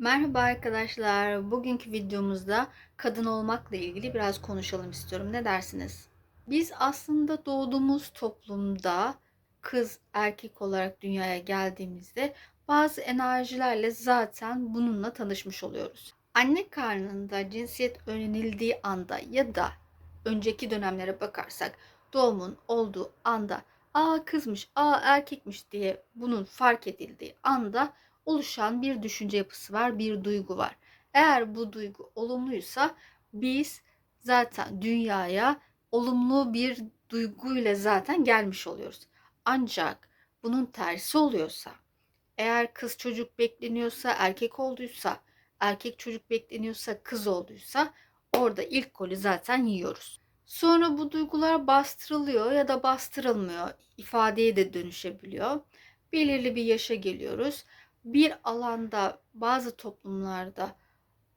Merhaba arkadaşlar. Bugünkü videomuzda kadın olmakla ilgili biraz konuşalım istiyorum. Ne dersiniz? Biz aslında doğduğumuz toplumda kız erkek olarak dünyaya geldiğimizde bazı enerjilerle zaten bununla tanışmış oluyoruz. Anne karnında cinsiyet öğrenildiği anda ya da önceki dönemlere bakarsak doğumun olduğu anda aa kızmış, aa erkekmiş diye bunun fark edildiği anda oluşan bir düşünce yapısı var, bir duygu var. Eğer bu duygu olumluysa biz zaten dünyaya olumlu bir duyguyla zaten gelmiş oluyoruz. Ancak bunun tersi oluyorsa, eğer kız çocuk bekleniyorsa, erkek olduysa, erkek çocuk bekleniyorsa, kız olduysa orada ilk golü zaten yiyoruz. Sonra bu duygular bastırılıyor ya da bastırılmıyor. ifadeye de dönüşebiliyor. Belirli bir yaşa geliyoruz bir alanda bazı toplumlarda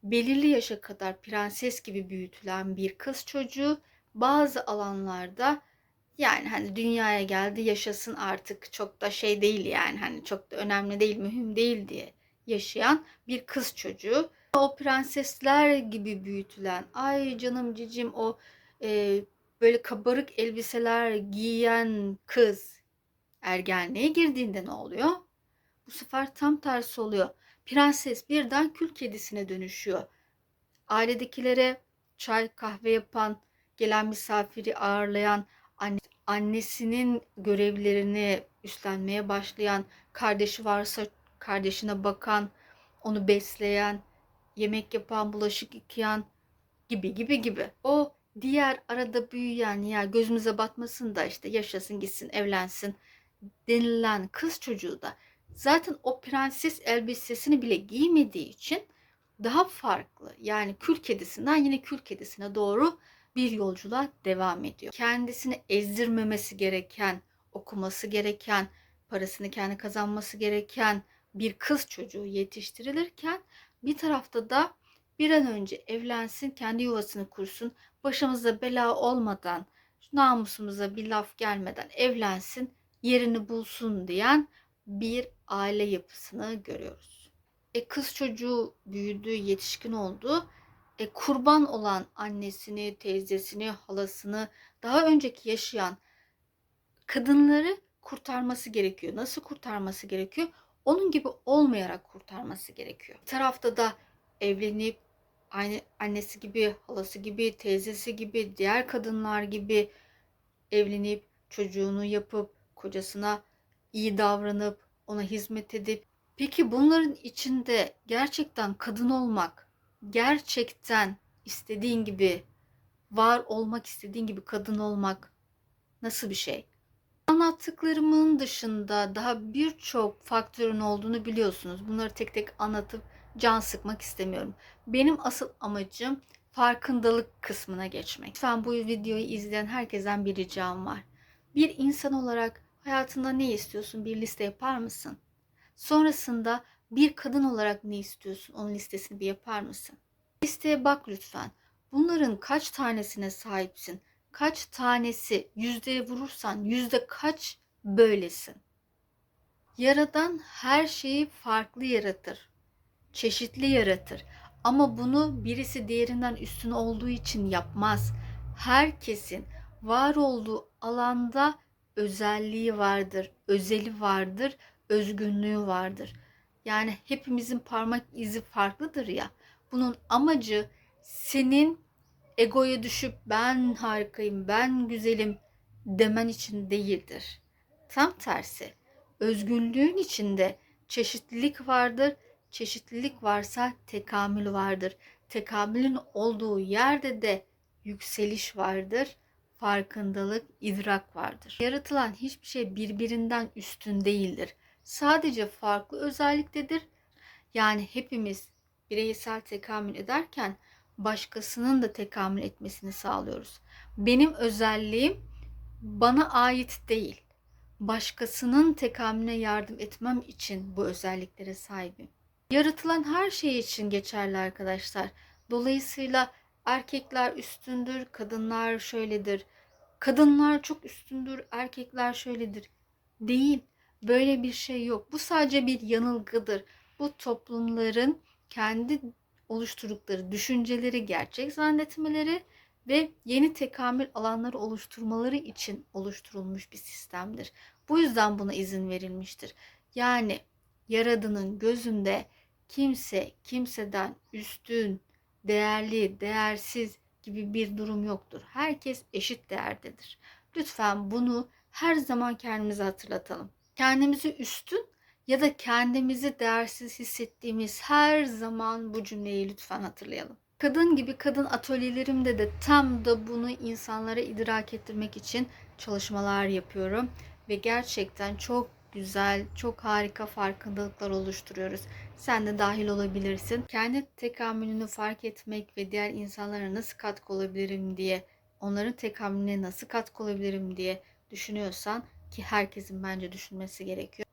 belirli yaşa kadar prenses gibi büyütülen bir kız çocuğu bazı alanlarda yani hani dünyaya geldi yaşasın artık çok da şey değil yani hani çok da önemli değil mühim değil diye yaşayan bir kız çocuğu. O prensesler gibi büyütülen ay canım cicim o e, böyle kabarık elbiseler giyen kız ergenliğe girdiğinde ne oluyor? Bu sefer tam tersi oluyor. Prenses birden kül kedisine dönüşüyor. Ailedekilere çay kahve yapan, gelen misafiri ağırlayan, annesinin görevlerini üstlenmeye başlayan, kardeşi varsa kardeşine bakan, onu besleyen, yemek yapan, bulaşık yıkayan gibi gibi gibi. O diğer arada büyüyen ya gözümüze batmasın da işte yaşasın gitsin evlensin denilen kız çocuğu da zaten o prenses elbisesini bile giymediği için daha farklı yani kül kedisinden yine kül kedisine doğru bir yolculuğa devam ediyor. Kendisini ezdirmemesi gereken, okuması gereken, parasını kendi kazanması gereken bir kız çocuğu yetiştirilirken bir tarafta da bir an önce evlensin, kendi yuvasını kursun, başımıza bela olmadan, namusumuza bir laf gelmeden evlensin, yerini bulsun diyen bir aile yapısını görüyoruz. E kız çocuğu büyüdü, yetişkin oldu. E kurban olan annesini, teyzesini, halasını, daha önceki yaşayan kadınları kurtarması gerekiyor. Nasıl kurtarması gerekiyor? Onun gibi olmayarak kurtarması gerekiyor. Bir tarafta da evlenip aynı annesi gibi, halası gibi, teyzesi gibi, diğer kadınlar gibi evlenip çocuğunu yapıp kocasına iyi davranıp ona hizmet edip peki bunların içinde gerçekten kadın olmak, gerçekten istediğin gibi var olmak istediğin gibi kadın olmak nasıl bir şey? Anlattıklarımın dışında daha birçok faktörün olduğunu biliyorsunuz. Bunları tek tek anlatıp can sıkmak istemiyorum. Benim asıl amacım farkındalık kısmına geçmek. Lütfen bu videoyu izleyen herkesten bir ricam var. Bir insan olarak Hayatında ne istiyorsun bir liste yapar mısın? Sonrasında bir kadın olarak ne istiyorsun onun listesini bir yapar mısın? Listeye bak lütfen. Bunların kaç tanesine sahipsin? Kaç tanesi yüzdeye vurursan yüzde kaç böylesin? Yaradan her şeyi farklı yaratır. Çeşitli yaratır. Ama bunu birisi diğerinden üstün olduğu için yapmaz. Herkesin var olduğu alanda özelliği vardır, özeli vardır, özgünlüğü vardır. Yani hepimizin parmak izi farklıdır ya. Bunun amacı senin egoya düşüp ben harikayım, ben güzelim demen için değildir. Tam tersi. Özgünlüğün içinde çeşitlilik vardır. Çeşitlilik varsa tekamül vardır. Tekamülün olduğu yerde de yükseliş vardır farkındalık, idrak vardır. Yaratılan hiçbir şey birbirinden üstün değildir. Sadece farklı özelliktedir. Yani hepimiz bireysel tekamül ederken başkasının da tekamül etmesini sağlıyoruz. Benim özelliğim bana ait değil. Başkasının tekamüle yardım etmem için bu özelliklere sahibim. Yaratılan her şey için geçerli arkadaşlar. Dolayısıyla erkekler üstündür, kadınlar şöyledir. Kadınlar çok üstündür, erkekler şöyledir. Değil. Böyle bir şey yok. Bu sadece bir yanılgıdır. Bu toplumların kendi oluşturdukları düşünceleri gerçek zannetmeleri ve yeni tekamül alanları oluşturmaları için oluşturulmuş bir sistemdir. Bu yüzden buna izin verilmiştir. Yani Yaradan'ın gözünde kimse kimseden üstün, değerli, değersiz gibi bir durum yoktur. Herkes eşit değerdedir. Lütfen bunu her zaman kendimize hatırlatalım. Kendimizi üstün ya da kendimizi değersiz hissettiğimiz her zaman bu cümleyi lütfen hatırlayalım. Kadın gibi kadın atölyelerimde de tam da bunu insanlara idrak ettirmek için çalışmalar yapıyorum ve gerçekten çok güzel, çok harika farkındalıklar oluşturuyoruz. Sen de dahil olabilirsin. Kendi tekamülünü fark etmek ve diğer insanlara nasıl katkı olabilirim diye, onların tekamülüne nasıl katkı olabilirim diye düşünüyorsan ki herkesin bence düşünmesi gerekiyor.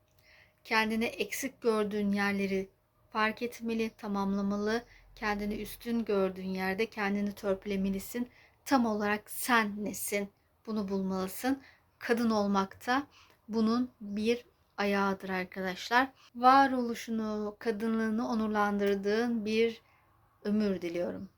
Kendine eksik gördüğün yerleri fark etmeli, tamamlamalı. Kendini üstün gördüğün yerde kendini törpülemelisin. Tam olarak sen nesin? Bunu bulmalısın. Kadın olmakta bunun bir ayağıdır arkadaşlar. Varoluşunu, kadınlığını onurlandırdığın bir ömür diliyorum.